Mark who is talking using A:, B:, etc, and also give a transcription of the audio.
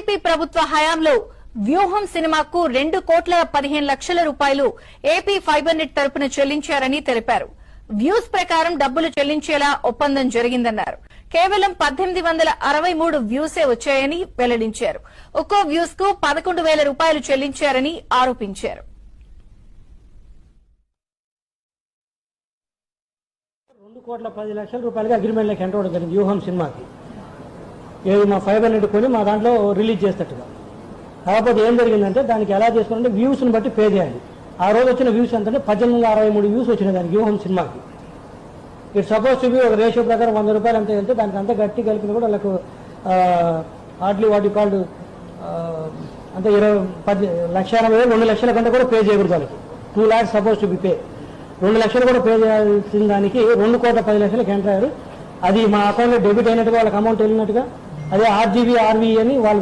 A: YCP ప్రభుత్వ హయాంలో వ్యూహం సినిమాకు రెండు కోట్ల పదిహేను లక్షల రూపాయలు ఏపీ ఫైబర్ నెట్ తరపున చెల్లించారని తెలిపారు. వ్యూస్ ప్రకారం డబ్బులు చెల్లించేలా ఒప్పందం జరిగిందన్నారు. కేవలం పద్దెనిమిది వందల అరవై మూడు వ్యూసే వచ్చాయని వెల్లడించారు. ఒక్కో వ్యూస్కు పదకొండు వేల రూపాయలు చెల్లించారని ఆరోపించారు.
B: రెండు కోట్ల పది లక్షల రూపాయలకి అగ్రిమెంట్లోకి ఎంటర్ అవ్వడం జరిగింది వ్యూహం సినిమాకి. ఏది మా ఫైబర్ నెట్ కొని మా దాంట్లో రిలీజ్ చేసేటట్టుగా. కాకపోతే ఏం జరిగిందంటే దానికి ఎలా చేసుకోవాలంటే వ్యూస్ని బట్టి పే చేయాలి. ఆ రోజు వచ్చిన వ్యూస్ ఎంతంటే పద్దెనిమిది అరవై మూడు వ్యూస్ వచ్చినాయి దానికి వ్యూహం సినిమాకి. ఇట్ సపోజ్ టు బి ఒక రేషియో ప్రకారం వంద రూపాయలు ఎంత వెళ్తే దానికి అంతా గట్టి కలిపిన కూడా వాళ్ళకు హార్డ్లీ వాటి కాల్డ్ అంటే ఇరవై పది లక్ష ఎనభై వేలు రెండు లక్షల కంటే కూడా పే చేయకూడదు వాళ్ళకి. Two lakhs suppose to be pay. రెండు లక్షలు కూడా పే చేయాల్సిన దానికి రెండు కోట్ల పది లక్షలకు ఎంటర్ అయ్యారు. అది మా అకౌంట్లో డెబిట్ అయినట్టుగా వాళ్ళకి అమౌంట్ వెళ్ళినట్టుగా అదే ఆర్జీబీ ఆర్వీ అని వాళ్ళు